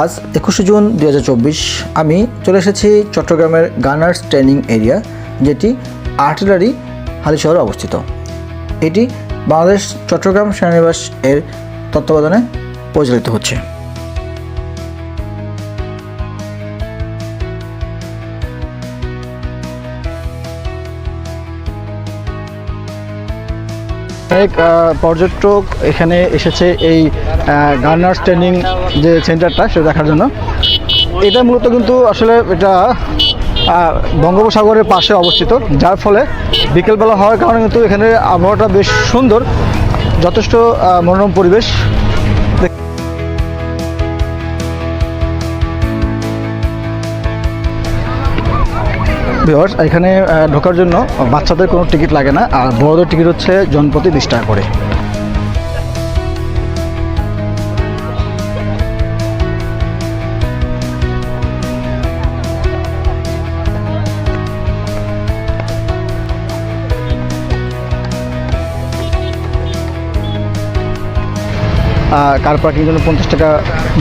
আজ একুশে জুন দু হাজার চব্বিশ, আমি চলে এসেছি চট্টগ্রামের গানার্স ট্রেনিং এরিয়া, যেটি আর্টিলারি হালি শহরে অবস্থিত। এটি বাংলাদেশ চট্টগ্রাম সেনানিবাস এর তত্ত্বাবধানে পরিচালিত হচ্ছে। অনেক পর্যটক এখানে এসেছে এই গার্নার্স ট্রেনিং যে সেন্টারটা সেটা দেখার জন্য। এটা মূলত কিন্তু আসলে এটা বঙ্গোপসাগরের পাশে অবস্থিত, যার ফলে বিকেলবেলা হওয়ার কারণে কিন্তু এখানে আবহাওয়াটা বেশ সুন্দর, যথেষ্ট মনোরম পরিবেশ। ভিউয়ার্স এখানে ঢোকার জন্য বাচ্চাদের কোনো টিকিট লাগে না, আর বড়দের টিকিট হচ্ছে জনপ্রতি বিশ টাকা করে। কার পার্কিং জন্য পঞ্চাশ টাকা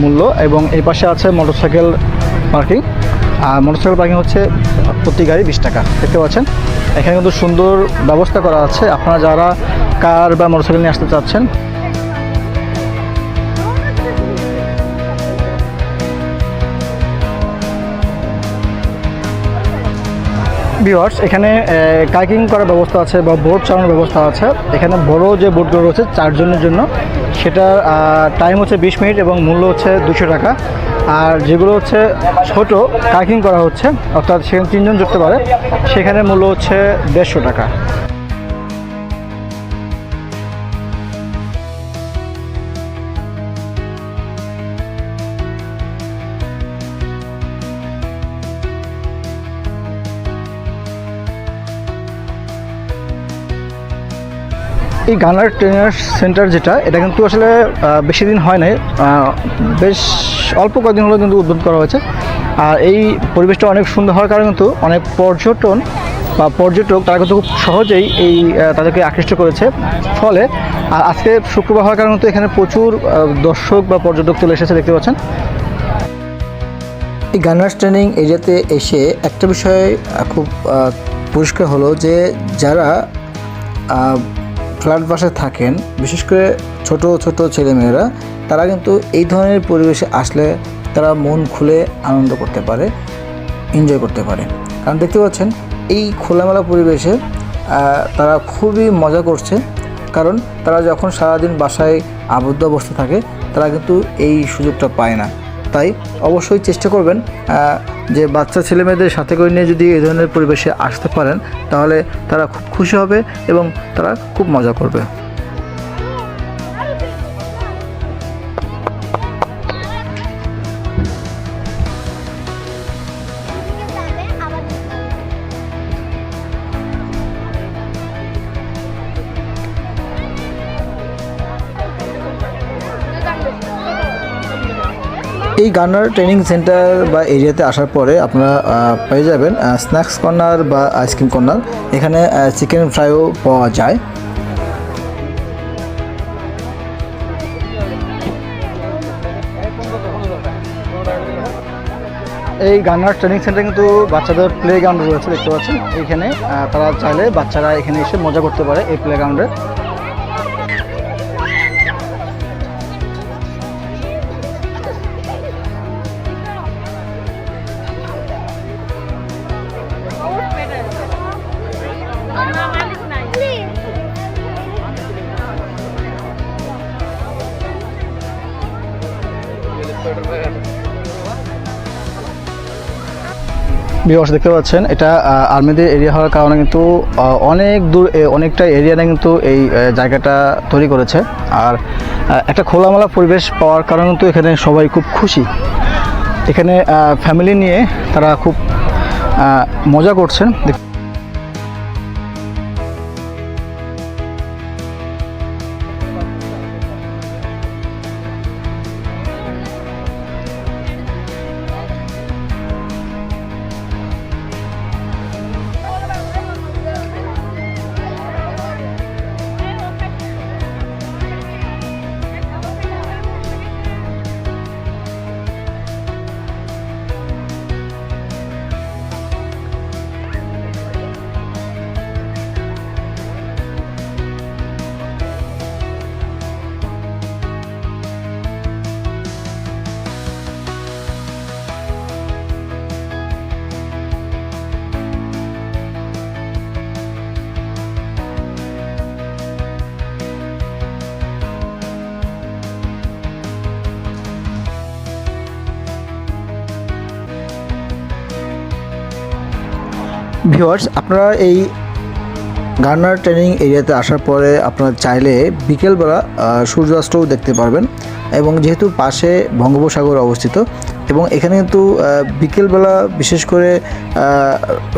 মূল্য, এবং এই পাশে আছে মোটরসাইকেল পার্কিং। আর মোটরসাইকেল পার্কিং হচ্ছে প্রতি গাড়ি বিশ টাকা। দেখতে পাচ্ছেন? এখানে কিন্তু সুন্দর ব্যবস্থা করা আছে। আপনারা যারা কার বা মোটরসাইকেল নিয়ে আসতে চাচ্ছেন ভিওয়ার্স এখানে কাইকিং করার ব্যবস্থা আছে বা বোট চালানোর ব্যবস্থা আছে। এখানে বড় যে বোটগুলো রয়েছে চারজনের জন্য, সেটার টাইম হচ্ছে বিশ মিনিট এবং মূল্য হচ্ছে দুশো টাকা। আর যেগুলো হচ্ছে ছোট, কাইকিং করা হচ্ছে, অর্থাৎ সেখানে তিনজন যুক্ত পারে, সেখানে মূল্য হচ্ছে দেড়শো টাকা। এই গানার ট্রেনার সেন্টার যেটা, এটা কিন্তু আসলে বেশি দিন হয় নাই। বেশ অল্প কয়েকদিন হলো কিন্তু উদ্বোধন করা হয়েছে। আর এই পরিবেশটা অনেক সুন্দর হওয়ার কারণে কিন্তু অনেক পর্যটন বা পর্যটক, তারা কিন্তু খুব সহজেই এই তাদেরকে আকৃষ্ট করেছে। ফলে আর আজকে শুক্রবার হওয়ার কারণে কিন্তু এখানে প্রচুর দর্শক বা পর্যটক চলে এসেছে, দেখতে পাচ্ছেন। এই গানার্স ট্রেনিং এরিয়াতে এসে একটা বিষয় খুব পরিষ্কার হলো যে, যারা ফ্ল্যাট বাসায় থাকেন, বিশেষ করে ছোট ছোট ছেলেমেয়েরা, তারা কিন্তু এই ধরনের পরিবেশে আসলে তারা মন খুলে আনন্দ করতে পারে এনজয় করতে পারে। কারণ দেখতে পাচ্ছেন, এই খোলামেলা পরিবেশে তারা খুবই মজা করছে। কারণ তারা যখন সারাদিন বাসায় আবদ্ধ অবস্থা থাকে, তারা কিন্তু এই সুযোগটা পায় না। তাই অবশ্যই চেষ্টা করবেন যে বাচ্চা ছেলেমেয়েদের সাথে করে নিয়ে যদি এই ধরনের পরিবেশে আসতে পারেন, তাহলে তারা খুব খুশি হবে এবং তারা খুব মজা করবে। এই গান্নার ট্রেনিং সেন্টার বা এরিয়াতে আসার পরে আপনারা পেয়ে যাবেন স্ন্যাক্স কর্নার বা আইসক্রিম কর্নার। এখানে চিকেন ফ্রাইও পাওয়া যায়। এই গান্নার ট্রেনিং সেন্টার কিন্তু বাচ্চাদের প্লে গ্রাউন্ড রয়েছে, দেখতে পাচ্ছেন। এখানে তারা চাইলে বাচ্চারা এখানে এসে মজা করতে পারে এই প্লে গ্রাউন্ডে বিবাস দেখতে পাচ্ছেন, এটা আর্মিদের এরিয়া হওয়ার কারণে কিন্তু অনেক দূর অনেকটা এরিয়াটা কিন্তু এই জায়গাটা তৈরি করেছে। আর একটা খোলামেলা পরিবেশ পাওয়ার কারণে কিন্তু এখানে সবাই খুব খুশি। এখানে ফ্যামিলি নিয়ে তারা খুব মজা করছেন। ভিউয়ার্স, আপনারা এই গার্নার ট্রেনিং এরিয়াতে আসার পরে আপনারা চাইলে বিকেলবেলা সূর্যাস্তও দেখতে পারবেন এবং যেহেতু পাশে বঙ্গোপসাগর অবস্থিত এবং এখানে কিন্তু বিকেলবেলা বিশেষ করে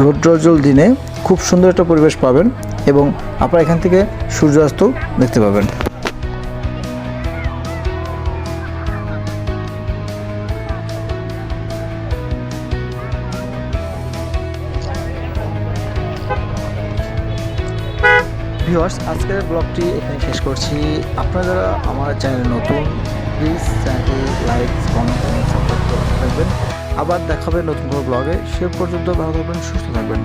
রৌদ্রোজ্জ্বল দিনে খুব সুন্দর একটা পরিবেশ পাবেন এবং আপনারা এখান থেকে সূর্যাস্ত দেখতে পাবেন। ভিউয়ার্স, আজকের ব্লগটি এখানে শেষ করছি। আপনারা যারা আমার চ্যানেল নতুন প্লিজ চ্যানেলটি লাইক কমেন্ট এবং সাবস্ক্রাইব করতে থাকবেন আবার দেখাবে নতুন কোনো ব্লগে সে পর্যন্ত ভালো থাকবেন, সুস্থ থাকবেন।